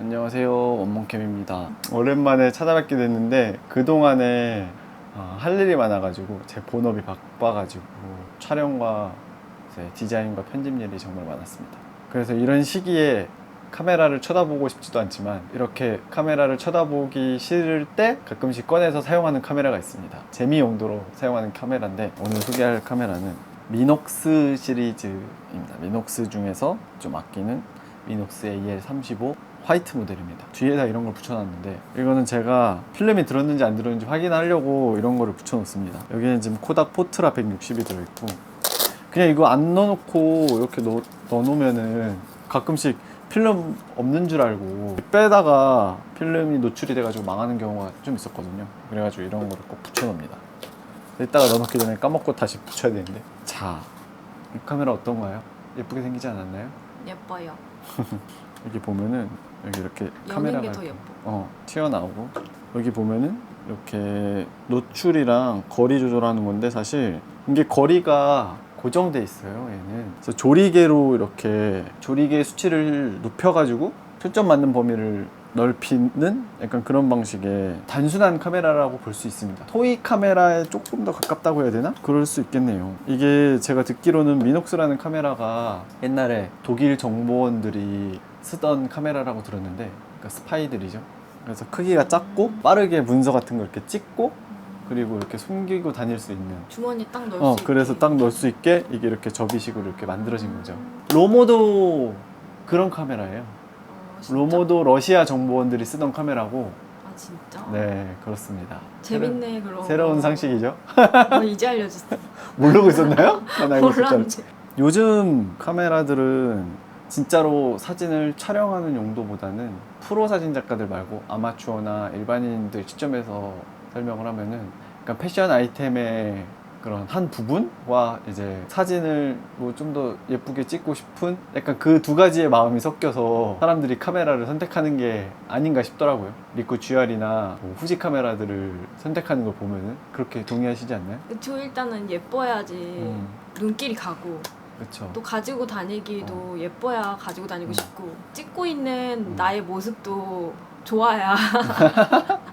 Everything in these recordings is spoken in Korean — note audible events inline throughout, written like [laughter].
안녕하세요 원몽캠입니다. 오랜만에 찾아뵙게 됐는데 그동안에 어, 할 일이 많아가지고 제 본업이 바빠가지고 촬영과 디자인과 편집 일이 정말 많았습니다. 그래서 이런 시기에 카메라를 쳐다보고 싶지도 않지만 이렇게 카메라를 쳐다보기 싫을 때 가끔씩 꺼내서 사용하는 카메라가 있습니다. 재미 용도로 사용하는 카메라인데 오늘 소개할 카메라는 미녹스 시리즈입니다. 미녹스 중에서 좀 아끼는 미녹스 AL35 화이트 모델입니다. 뒤에다 이런 걸 붙여놨는데 이거는 제가 필름이 들었는지 안 들었는지 확인하려고 이런 거를 붙여놓습니다. 여기는 지금 코닥 포트라 160이 들어있고 그냥 이거 안 넣어놓고 이렇게 넣, 넣어놓으면은 가끔씩 필름 없는 줄 알고 빼다가 필름이 노출이 돼가지고 망하는 경우가 좀 있었거든요. 그래가지고 이런 거를 꼭 붙여놓습니다. 이따가 넣어놓기 전에 까먹고 다시 붙여야 되는데 자, 이 카메라 어떤가요? 예쁘게 생기지 않았나요? 예뻐요. [laughs] 여기 보면은 여기 이렇게 여는 카메라가 게 더 이렇게, 예뻐. 어 튀어나오고 여기 보면은 이렇게 노출이랑 거리 조절하는 건데 사실 이게 거리가 고정돼 있어요 얘는 그래서 조리개로 이렇게 조리개 수치를 눕혀가지고 초점 맞는 범위를 넓히는 약간 그런 방식의 단순한 카메라라고 볼 수 있습니다. 토이 카메라에 조금 더 가깝다고 해야 되나? 그럴 수 있겠네요. 이게 제가 듣기로는 미녹스라는 카메라가 옛날에 독일 정보원들이 쓰던 카메라라고 들었는데, 그러니까 스파이들이죠. 그래서 크기가 작고 빠르게 문서 같은 걸 이렇게 찍고 그리고 이렇게 숨기고 다닐 수 있는 주머니 딱 넣을 어, 수 그래서 있게. 딱 넣을 수 있게 이게 이렇게 접이식으로 이렇게 만들어진 거죠. 로모도 그런 카메라예요. 로모도 러시아 정보원들이 쓰던 카메라고. 아 진짜? 네, 그렇습니다. 재밌네 그럼. 새로운 상식이죠. 어, 이제 알려줬어. [laughs] 모르고 있었나요? [laughs] 몰랐는데. 요즘 카메라들은 진짜로 사진을 촬영하는 용도보다는 프로 사진 작가들 말고 아마추어나 일반인들 시점에서 설명을 하면은 그러니까 패션 아이템의 그런 한 부분과 이제 사진을 뭐 좀 더 예쁘게 찍고 싶은 약간 그 두 가지의 마음이 섞여서 사람들이 카메라를 선택하는 게 아닌가 싶더라고요. 리코 GR이나 뭐 후지 카메라들을 선택하는 걸 보면은 그렇게 동의하시지 않나요? 그쵸 일단은 예뻐야지 음, 눈길이 가고 그렇죠. 또 가지고 다니기도 예뻐야 가지고 다니고 음. 싶고 찍고 있는 음. 나의 모습도 좋아야 [laughs] [laughs]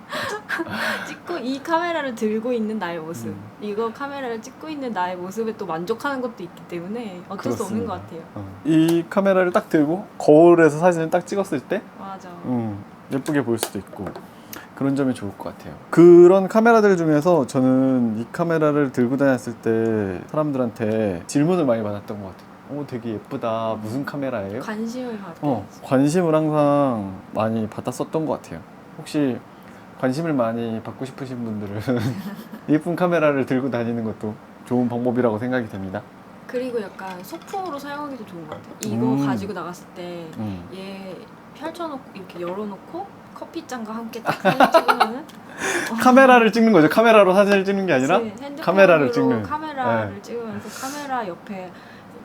[laughs] 찍고 이 카메라를 들고 있는 나의 모습 음. 이거 카메라를 찍고 있는 나의 모습에 또 만족하는 것도 있기 때문에 어쩔 수 없는 것 같아요 어. 이 카메라를 딱 들고 거울에서 사진을 딱 찍었을 때 맞아 음, 예쁘게 보일 수도 있고 그런 점이 좋을 것 같아요. 그런 카메라들 중에서 저는 이 카메라를 들고 다녔을 때 사람들한테 질문을 많이 받았던 것 같아요. 어, 되게 예쁘다. 무슨 카메라예요? 관심을 받아야지 어, 관심을 항상 많이 받았었던 것 같아요. 혹시 관심을 많이 받고 싶으신 분들은 [laughs] 예쁜 카메라를 들고 다니는 것도 좋은 방법이라고 생각이 됩니다. 그리고 약간 소품으로 사용하기도 좋은 것 같아요 이거 음. 가지고 나갔을 때 음. 얘 펼쳐놓고 이렇게 열어놓고 커피잔과 함께 딱 사진 [laughs] 찍으면은 카메라를 찍는 거죠. 카메라로 사진을 찍는 게 아니라 그치, 핸드폰으로 카메라를 찍는. 카메라를 네. 찍으면서 카메라 옆에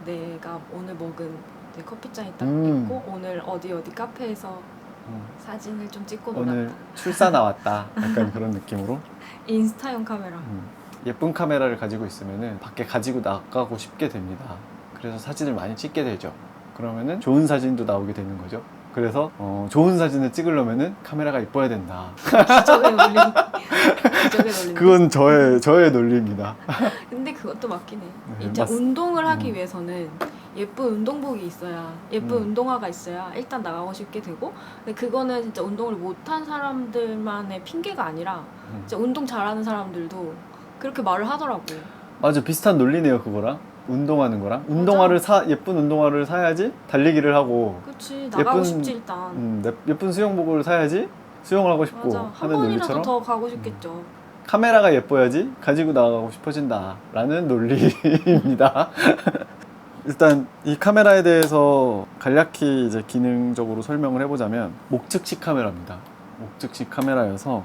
내가 오늘 먹은 이제 커피잔이 딱 음. 있고 오늘 어디 어디 카페에서 음, 사진을 좀 찍고 오늘 놀았다 출사 나왔다. [laughs] 약간 그런 느낌으로. 인스타용 카메라 음, 예쁜 카메라를 가지고 있으면은 밖에 가지고 나가고 싶게 됩니다. 그래서 사진을 많이 찍게 되죠. 그러면은 좋은 사진도 나오게 되는 거죠. 그래서 어, 좋은 사진을 찍으려면은 카메라가 이뻐야 된다. 기적의 논리 [laughs] 그건 저의 저의 논리입니다. [laughs] 근데 그것도 맞긴 해 네, 이제 맞- 운동을 하기 음. 위해서는 예쁜 운동복이 있어야 예쁜 음. 운동화가 있어야 일단 나가고 싶게 되고 근데 그거는 진짜 운동을 못한 사람들만의 핑계가 아니라 음. 진짜 운동 잘하는 사람들도 그렇게 말을 하더라고. 맞아 비슷한 논리네요 그거랑. 운동하는 거랑. 운동화를 사 예쁜 운동화를 사야지 달리기를 하고. 그치 나가고 예쁜- 싶지 일단. 음, 예- 예쁜 수영복을 사야지 수영을 하고 싶고. 맞아 한 하는 번이라도 논리처럼? 더 가고 싶겠죠. 카메라가 예뻐야지 가지고 나가고 싶어진다라는 논리입니다. [laughs] 일단 이 카메라에 대해서 간략히 이제 기능적으로 설명을 해보자면 목측식 카메라입니다. 목측식 카메라여서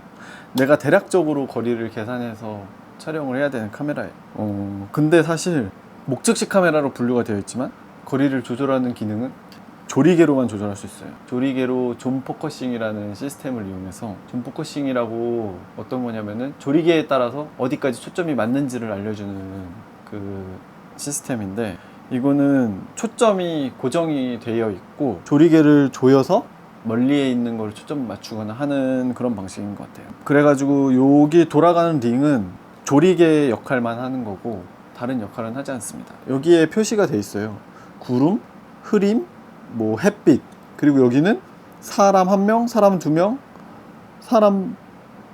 내가 대략적으로 거리를 계산해서 촬영을 해야 되는 카메라예요. 어, 근데 사실 목측식 카메라로 분류가 되어 있지만 거리를 조절하는 기능은 조리개로만 조절할 수 있어요. 조리개로 존 포커싱이라는 시스템을 이용해서 존 포커싱이라고 어떤 거냐면은 조리개에 따라서 어디까지 초점이 맞는지를 알려주는 그 시스템인데 이거는 초점이 고정이 되어 있고 조리개를 조여서 멀리에 있는 걸 초점 맞추거나 하는 그런 방식인 것 같아요. 그래가지고 여기 돌아가는 링은 조리개 역할만 하는 거고 다른 역할은 하지 않습니다. 여기에 표시가 돼 있어요. 구름, 흐림, 뭐 햇빛 그리고 여기는 사람 한 명, 사람 두 명, 사람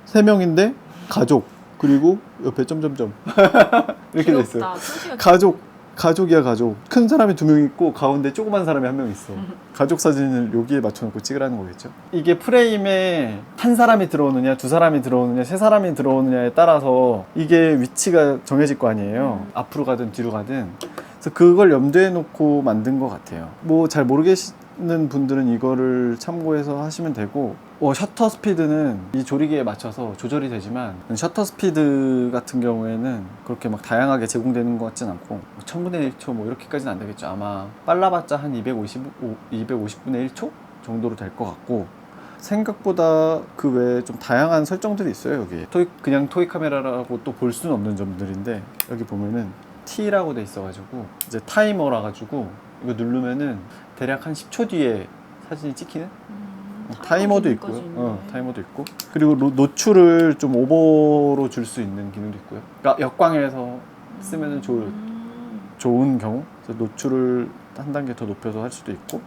세 명인데 가족 그리고 옆에 점점점 [laughs] 이렇게 돼 있어요. 가족 가족이야 가족. 큰 사람이 두 명 있고 가운데 조그만 사람이 한 명 있어. [laughs] 가족 사진을 여기에 맞춰놓고 찍으라는 거겠죠? 이게 프레임에 한 사람이 들어오느냐 두 사람이 들어오느냐 세 사람이 들어오느냐에 따라서 이게 위치가 정해질 거 아니에요. 음. 앞으로 가든 뒤로 가든. 그래서 그걸 염두에 놓고 만든 것 같아요. 뭐 잘 모르겠 는 분들은 이거를 참고해서 하시면 되고 어, 셔터 스피드는 이 조리개에 맞춰서 조절이 되지만 셔터 스피드 같은 경우에는 그렇게 막 다양하게 제공되는 것 같진 않고 1000분의 1초 뭐 이렇게까지는 안 되겠죠. 아마 빨라봤자 한 250, 250분의 1초 정도로 될 것 같고 생각보다 그 외에 좀 다양한 설정들이 있어요 여기 토이, 그냥 토이 카메라라고 또 볼 수는 없는 점들인데 여기 보면은 T라고 돼 있어가지고 이제 타이머라 가지고 이거 누르면은 대략 한 10초 뒤에 사진이 찍히는 음, 어, 타이머도 있고요. 어, 타이머도 있고. 그리고 노, 노출을 좀 오버로 줄 수 있는 기능도 있고요. 그러니까 역광에서 쓰면은 좋을, 음. 좋은 경우 그래서 노출을 한 단계 더 높여서 할 수도 있고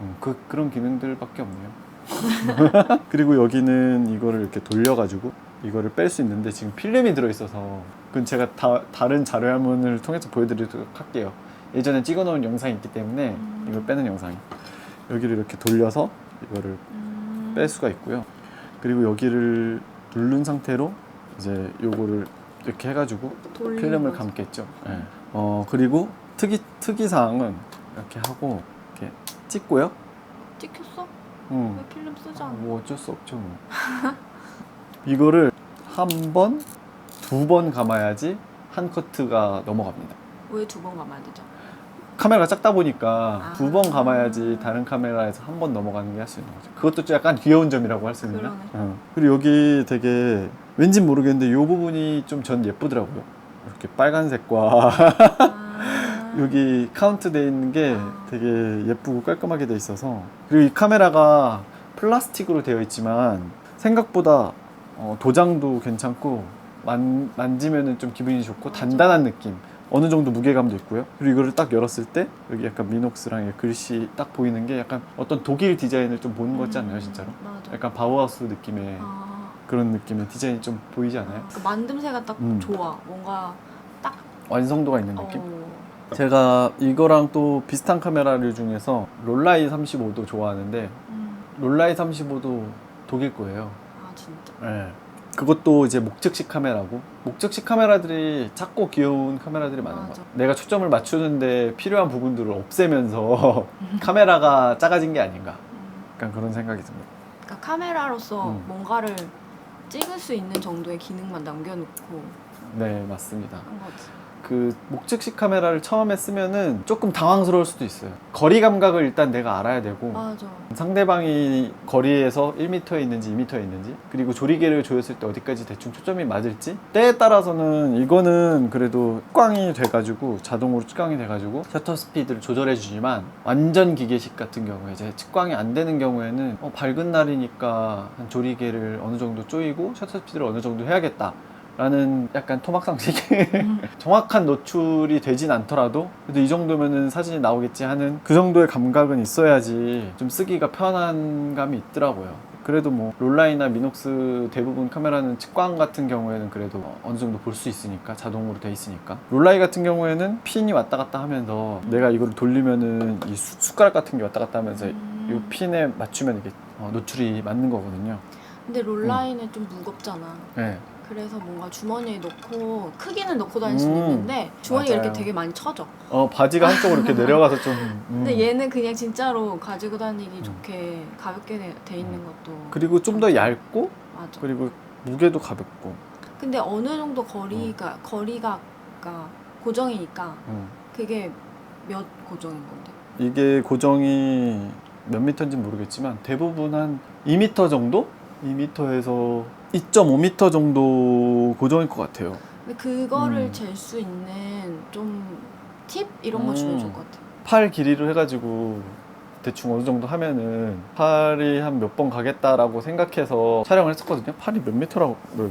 음, 그, 그런 기능들밖에 없네요. [laughs] 그리고 여기는 이거를 이렇게 돌려가지고 이거를 뺄 수 있는데 지금 필름이 들어있어서 그건 제가 다, 다른 자료화면을 통해서 보여드리도록 할게요. 예전에 찍어놓은 영상이 있기 때문에 음. 이걸 빼는 영상이 여기를 이렇게 돌려서 이거를 음. 뺄 수가 있고요. 그리고 여기를 누른 상태로 이제 요거를 이렇게 해가지고 돌리는 필름을 거지. 감겠죠. 예. 어 그리고 특이 특이 사항은 이렇게 하고 이렇게 찍고요. 찍혔어? 음, 왜 필름 쓰지 아, 않아? 뭐 어쩔 수 없죠. 뭐. [laughs] 이거를 한 번, 두 번 감아야지 한 커트가 넘어갑니다. 왜 두 번 감아야 되죠? 카메라가 작다 보니까 아. 두 번 감아야지 다른 카메라에서 한 번 넘어가는 게 할 수 있는 거죠. 그것도 좀 약간 귀여운 점이라고 할 수 있나? 그러네. 어. 그리고 여기 되게 왠진 모르겠는데 이 부분이 좀 전 예쁘더라고요. 이렇게 빨간색과 아. [laughs] 여기 카운트 돼 있는 게 아. 되게 예쁘고 깔끔하게 돼 있어서 그리고 이 카메라가 플라스틱으로 되어 있지만 생각보다 어, 도장도 괜찮고 만, 만지면은 좀 기분이 좋고. 단단한 느낌 어느 정도 무게감도 있고요 그리고 이거를 딱 열었을 때 여기 약간 미녹스랑 이 글씨 딱 보이는 게 약간 어떤 독일 디자인을 좀 보는 것 같지 않나요 진짜로? 맞아. 약간 바우하우스 느낌의 아, 그런 느낌의 디자인이 좀 보이지 않아요? 그 만듦새가 딱 음. 좋아. 뭔가 딱 완성도가 있는 느낌? 어, 제가 이거랑 또 비슷한 카메라를 중에서 롤라이 35도 좋아하는데 음. 롤라이 35도 독일 거예요. 아 진짜. 네. 그것도 이제 목적식 카메라고 목적식 카메라들이 작고 귀여운 카메라들이 많은 것 맞아. 같아요. 내가 초점을 맞추는데 필요한 부분들을 없애면서 [laughs] 카메라가 작아진 게 아닌가. 음. 약간 그런 생각이 듭니다. 그러니까 카메라로서 음. 뭔가를 찍을 수 있는 정도의 기능만 남겨놓고 네, 맞습니다. 한 거지. 그 목적식 카메라를 처음에 쓰면은 조금 당황스러울 수도 있어요. 거리 감각을 일단 내가 알아야 되고 맞아. 상대방이 거리에서 1m에 있는지 2m에 있는지 그리고 조리개를 조였을 때 어디까지 대충 초점이 맞을지 때에 따라서는 이거는 그래도 측광이 돼가지고 자동으로 측광이 돼가지고 셔터 스피드를 조절해 주지만 완전 기계식 같은 경우에 이제 측광이 안 되는 경우에는 어, 밝은 날이니까 한 조리개를 어느 정도 조이고 셔터 스피드를 어느 정도 해야겠다 라는 약간 토막상식 음. [laughs] 정확한 노출이 되진 않더라도 그래도 이 정도면은 사진이 나오겠지 하는 그 정도의 감각은 있어야지 좀 쓰기가 편한 감이 있더라고요. 그래도 뭐 롤라이나 미녹스 대부분 카메라는 측광 같은 경우에는 그래도 어느 정도 볼 수 있으니까 자동으로 돼 있으니까 롤라이 같은 경우에는 핀이 왔다 갔다 하면서 내가 이걸 돌리면은 이 수- 숟가락 같은 게 왔다 갔다 하면서 음. 이 핀에 맞추면 이게 어, 노출이 맞는 거거든요. 근데 롤라인은 좀 무겁잖아. 네. 그래서 뭔가 주머니에 넣고 크기는 넣고 다닐 수는 음, 있는데 주머니가 맞아요. 이렇게 되게 많이 쳐져. 어 바지가 한쪽으로 이렇게 내려가서 좀. [laughs] 음. 근데 얘는 그냥 진짜로 가지고 다니기 음. 좋게 가볍게 돼, 돼 있는 것도 그리고 좀 더 얇고 맞아. 그리고 무게도 가볍고. 근데 어느 정도 거리가 거리가 그러니까 고정이니까 음. 그게 몇 고정인 건데? 이게 고정이 몇 미터인지 모르겠지만 대부분 한 2미터 정도? 2미터에서 2.5미터 정도 고정일 것 같아요. 근데 그거를 음. 잴 수 있는 좀 팁 이런 거 주면 음. 좋을 것 같아. 팔 길이로 해가지고 대충 어느 정도 하면은 팔이 한 몇 번 가겠다라고 생각해서 촬영을 했었거든요. 팔이 몇 미터라고 뭐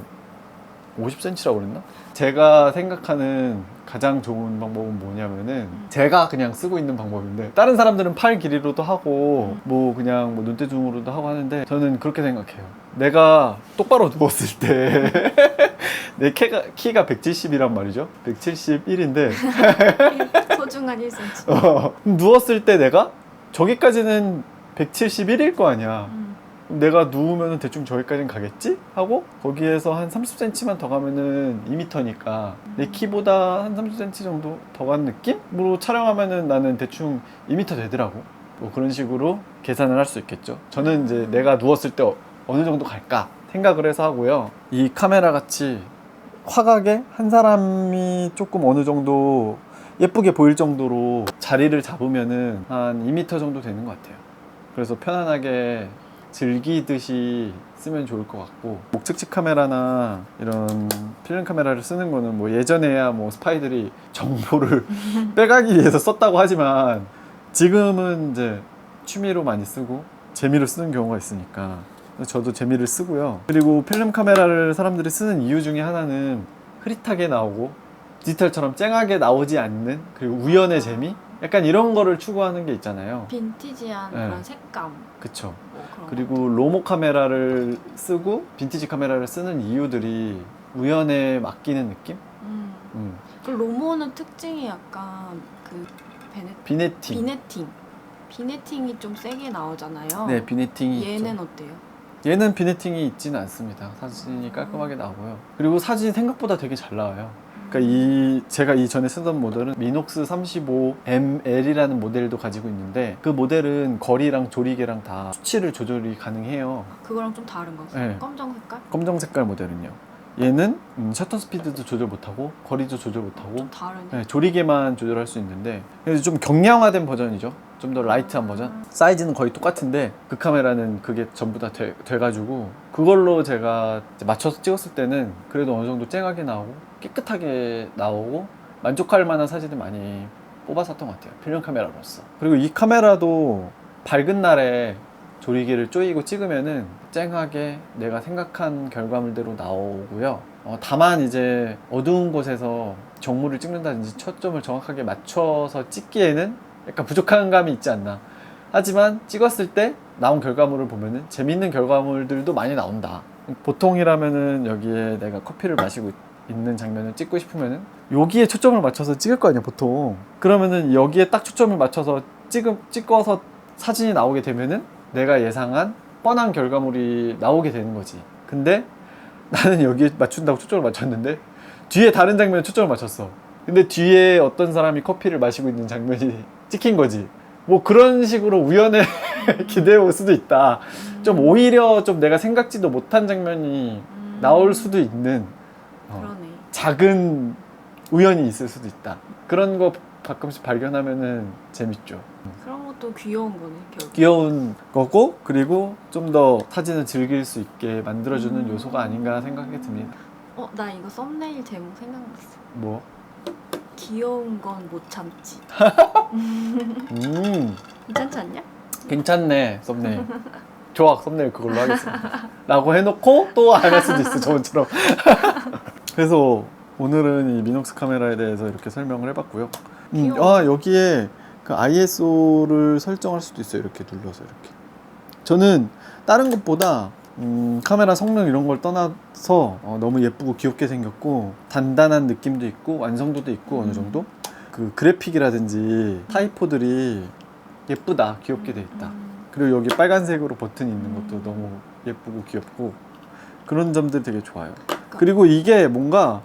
50cm라고 그랬나? 제가 생각하는 가장 좋은 방법은 뭐냐면은 제가 그냥 쓰고 있는 방법인데 다른 사람들은 팔 길이로도 하고 뭐 그냥 뭐 눈대중으로도 하고 하는데 저는 그렇게 생각해요. 내가 똑바로 [laughs] 누웠을 때 [laughs] 내 키가 키가 170이란 말이죠. 171인데 소중한 1cm. 어, 누웠을 때 내가 저기까지는 171일 거 아니야. 내가 누우면 대충 저기까지는 가겠지? 하고 거기에서 한 30cm만 더 가면은 2m니까 내 키보다 한 30cm 정도 더 간 느낌으로 촬영하면은 나는 대충 2m 되더라고. 뭐 그런 식으로 계산을 할 수 있겠죠. 저는 이제 내가 누웠을 때 어- 어느 정도 갈까 생각을 해서 하고요. 이 카메라 같이 화각에 한 사람이 조금 어느 정도 예쁘게 보일 정도로 자리를 잡으면은 한 2m 정도 되는 것 같아요. 그래서 편안하게 즐기듯이 쓰면 좋을 것 같고 목측식 카메라나 이런 필름 카메라를 쓰는 거는 뭐 예전에야 뭐 스파이들이 정보를 [laughs] 빼가기 위해서 썼다고 하지만 지금은 이제 취미로 많이 쓰고 재미로 쓰는 경우가 있으니까 저도 재미를 쓰고요. 그리고 필름 카메라를 사람들이 쓰는 이유 중에 하나는 흐릿하게 나오고 디지털처럼 쨍하게 나오지 않는 그리고 우연의 재미 약간 이런 거를 추구하는 게 있잖아요 빈티지한 네. 그런 색감. 그쵸 뭐 그런 그리고 로모 카메라를 쓰고 빈티지 카메라를 쓰는 이유들이 우연에 맡기는 느낌? 거. 음. 음. 그 로모는 특징이 약간 그 베네 비네팅. 비네팅. 비네팅이 좀 세게 나오잖아요. 네, 비네팅이 얘는 있죠. 어때요? 얘는 비네팅이 있지는 않습니다. 사진이 깔끔하게 나오고요. 그리고 사진이 생각보다 되게 잘 나와요. 그러니까 이 제가 이 전에 쓰던 모델은 미녹스 35ML이라는 모델도 가지고 있는데 그 모델은 거리랑 조리개랑 다 수치를 조절이 가능해요. 그거랑 좀 다른 거. 네. 검정 색깔? 검정 색깔 모델은요. 얘는 음, 셔터 스피드도 조절 못하고 거리도 조절 못하고 좀 다르네. 네, 조리개만 조절할 수 있는데 그래서 좀 경량화된 버전이죠. 좀 더 라이트한 버전. 사이즈는 거의 똑같은데 그 카메라는 그게 전부 다 돼, 돼가지고 그걸로 제가 이제 맞춰서 찍었을 때는 그래도 어느 정도 쨍하게 나오고 깨끗하게 나오고 만족할 만한 사진을 많이 뽑았었던 것 같아요. 필름 카메라로서. 그리고 이 카메라도 밝은 날에 조리개를 조이고 찍으면은 쨍하게 내가 생각한 결과물대로 나오고요. 어, 다만 이제 어두운 곳에서 정물을 찍는다든지 초점을 정확하게 맞춰서 찍기에는 약간 부족한 감이 있지 않나. 하지만 찍었을 때 나온 결과물을 보면은 재밌는 결과물들도 많이 나온다. 보통이라면은 여기에 내가 커피를 마시고 있는 장면을 찍고 싶으면은 여기에 초점을 맞춰서 찍을 거 아니야 보통. 그러면은 여기에 딱 초점을 맞춰서 찍음 찍어서 사진이 나오게 되면은 내가 예상한 뻔한 결과물이 나오게 되는 거지. 근데 나는 여기에 맞춘다고 초점을 맞췄는데 뒤에 다른 장면에 초점을 맞췄어. 근데 뒤에 어떤 사람이 커피를 마시고 있는 장면이 [laughs] 찍힌 거지. 뭐 그런 식으로 우연에 기대해 올 수도 있다. 좀 오히려 좀 내가 생각지도 못한 장면이 음. 나올 수도 있는 어, 그러네. 작은 우연이 있을 수도 있다. 그런 거 가끔씩 발견하면은 재밌죠. 그런 것도 귀여운 거네. 결국. 귀여운 거고 그리고 좀 더 사진을 즐길 수 있게 만들어주는 음. 요소가 아닌가 생각이 듭니다. 어, 나 이거 썸네일 제목 생각났어. 뭐? 귀여운 건 못 참지. 음 괜찮지 않냐? 괜찮네 썸네일. [laughs] 좋아 썸네일 그걸로 하겠습니다. 라고 해놓고 또 안 할 수도 있어 저번처럼. [laughs] 그래서 오늘은 이 미녹스 카메라에 대해서 이렇게 설명을 해봤고요. 음. 아 여기에 그 ISO를 설정할 수도 있어요. 이렇게 눌러서 이렇게. 저는 다른 것보다 음, 카메라 성능 이런 걸 떠나서 어, 너무 예쁘고 귀엽게 생겼고 단단한 느낌도 있고 완성도도 있고 어느 음. 정도 그 그래픽이라든지 타이포들이 예쁘다 귀엽게 돼 있다. 음. 그리고 여기 빨간색으로 버튼이 있는 것도 너무 예쁘고 귀엽고 그런 점들이 되게 좋아요. 그리고 이게 뭔가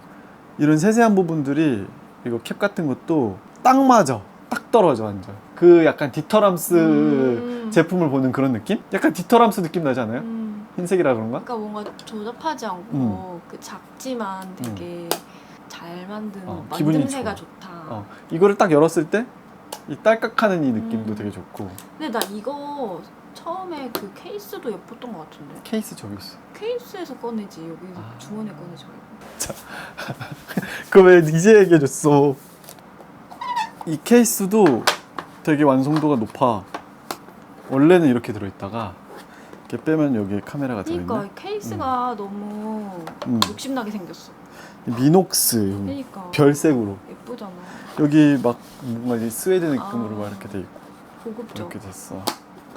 이런 세세한 부분들이 이거 캡 같은 것도 딱 맞아. 딱 떨어져 완전. 그 약간 디터람스 음. 제품을 보는 그런 느낌? 약간 디터람스 느낌 나지 않아요? 음. 흰색이라 그런가? 그러니까 뭔가 조잡하지 않고 음. 그 작지만 되게 잘 만든 어, 기분이 만듦새가. 좋다. 어, 이거를 딱 열었을 때 이 딸깍하는 이 느낌도 음. 되게 좋고 근데 나 이거 처음에 그 케이스도 예뻤던 것 같은데 케이스 저기 있어. 케이스에서 꺼내지 여기서 아. 주머니에 꺼내지 말고 [laughs] 그거 왜 이제 얘기해줬어? 이 케이스도 되게 완성도가 높아. 원래는 이렇게 들어있다가 이렇게 빼면 여기에 카메라가 들어있네. 그러니까 케이스가 너무 음. 욕심나게 생겼어. 미녹스 그러니까 별색으로 예쁘잖아. 여기 막 뭔가 이 스웨드 느낌으로 아. 막 이렇게 돼 있고 고급져. 이렇게 됐어.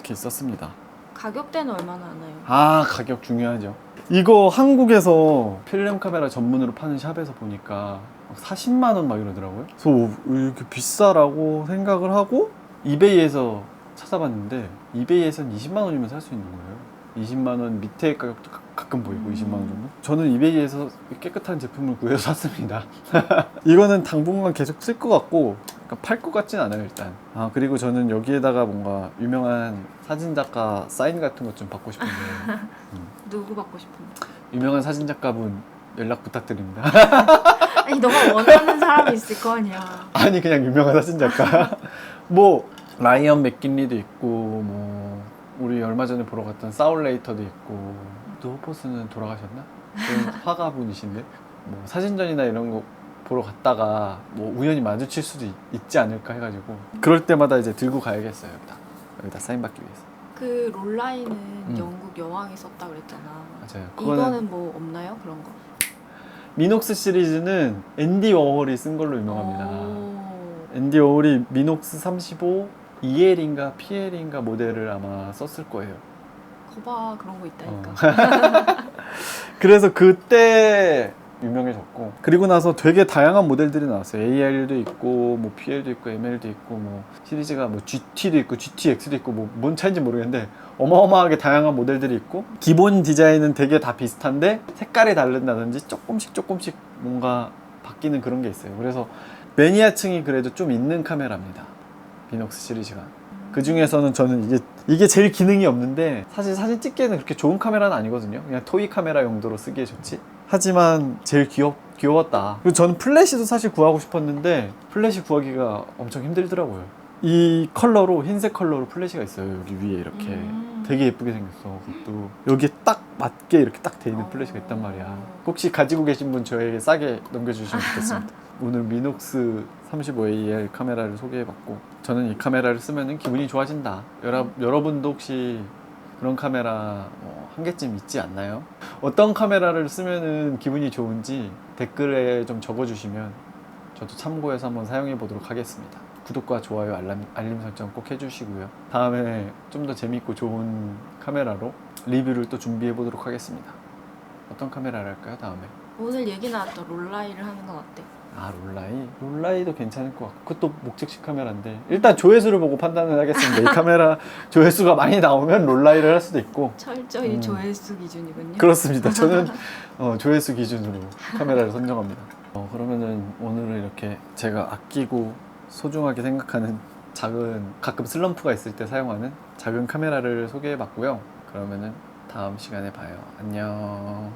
이렇게 썼습니다. 가격대는 얼마나 하나요? 아 가격 중요하죠. 이거 한국에서 필름 카메라 전문으로 파는 샵에서 보니까 40만 원 막 이러더라고요. 그래서 오, 이렇게 비싸라고 생각을 하고 이베이에서 찾아봤는데 이베이에선 20만 원이면 살 수 있는 거예요. 20만 원 밑에 가격도 가, 가끔 보이고 20만 원 정도. 저는 이베이에서 깨끗한 제품을 구해서 샀습니다. [laughs] 이거는 당분간 계속 쓸 것 같고 그러니까 팔것 같진 않아요 일단. 아 그리고 저는 여기에다가 뭔가 유명한 사진 작가 사인 같은 것 좀 받고 싶은데 [laughs] 누구 받고 싶은데? 유명한 사진 작가분 연락 부탁드립니다. [laughs] 아니 너가 원하는 사람이 있을 거 아니야. 아니 그냥 유명한 사진 작가. 뭐 라이언 맥kin리도 있고 뭐 우리 얼마 전에 보러 갔던 사울레이터도 있고 노호퍼스는 돌아가셨나? 좀 [laughs] 화가분이신데 뭐 사진전이나 이런 거 보러 갔다가 뭐 우연히 마주칠 수도 있, 있지 않을까 해가지고 그럴 때마다 이제 들고 가야겠어요 여기다 여기다 사인 받기 위해서 그 롤라인은 영국 여왕이 썼다 그랬잖아. 맞아요 그거는 이거는 뭐 없나요? 그런 거? 미녹스 시리즈는 앤디 워홀이 쓴 걸로 유명합니다 오. 앤디 워홀이 미녹스 35 EL인가 PL인가 모델을 아마 썼을 거예요 거봐 그런 거 있다니까. 어. [laughs] 그래서 그때 유명해졌고 그리고 나서 되게 다양한 모델들이 나왔어요. AR도 있고 뭐 PL도 있고 ML도 있고 뭐 시리즈가 뭐 GT도 있고 GTX도 있고 뭐 뭔 차인지 모르겠는데 어마어마하게 다양한 모델들이 있고 기본 디자인은 되게 다 비슷한데 색깔이 다른다든지 조금씩 조금씩 뭔가 바뀌는 그런 게 있어요. 그래서 매니아층이 그래도 좀 있는 카메라입니다. 비녹스 시리즈가. 그 중에서는 저는 이게 이게 제일 기능이 없는데 사실 사진 찍기에는 그렇게 좋은 카메라는 아니거든요. 그냥 토이 카메라 용도로 쓰기에 좋지. 하지만 제일 귀엽 귀여웠다. 그리고 저는 플래시도 사실 구하고 싶었는데 플래시 구하기가 엄청 힘들더라고요. 이 컬러로 흰색 컬러로 플래시가 있어요. 여기 위에 이렇게 음. 되게 예쁘게 생겼어. 그것도 여기에 딱 맞게 이렇게 딱 돼 있는 어. 플래시가 있단 말이야. 혹시 가지고 계신 분 저에게 싸게 넘겨주시면 좋겠습니다. [laughs] 오늘 미녹스 35AL 카메라를 소개해봤고 저는 이 카메라를 쓰면 기분이 좋아진다. 여러, 여러분도 혹시 그런 카메라 어, 한 개쯤 있지 않나요? 어떤 카메라를 쓰면 기분이 좋은지 댓글에 좀 적어주시면 저도 참고해서 한번 사용해 보도록 하겠습니다. 구독과 좋아요, 알람, 알림 설정 꼭 해주시고요. 다음에 좀 더 재밌고 좋은 카메라로 리뷰를 또 준비해 보도록 하겠습니다. 어떤 카메라를 할까요, 다음에? 오늘 얘기 나왔던 롤라이를 하는 건 어때? 아 롤라이? 롤라이도 괜찮을 것 같고 그것도 목적식 카메라인데. 일단 조회수를 보고 판단을 하겠습니다. 이 [laughs] 카메라 조회수가 많이 나오면 롤라이를 할 수도 있고. 철저히 음. 조회수 기준이군요. 그렇습니다. 저는 [laughs] 어, 조회수 기준으로 카메라를 선정합니다. 어, 그러면은 오늘은 이렇게 제가 아끼고 소중하게 생각하는 작은 가끔 슬럼프가 있을 때 사용하는 작은 카메라를 소개해 봤고요. 그러면은 다음 시간에 봐요. 안녕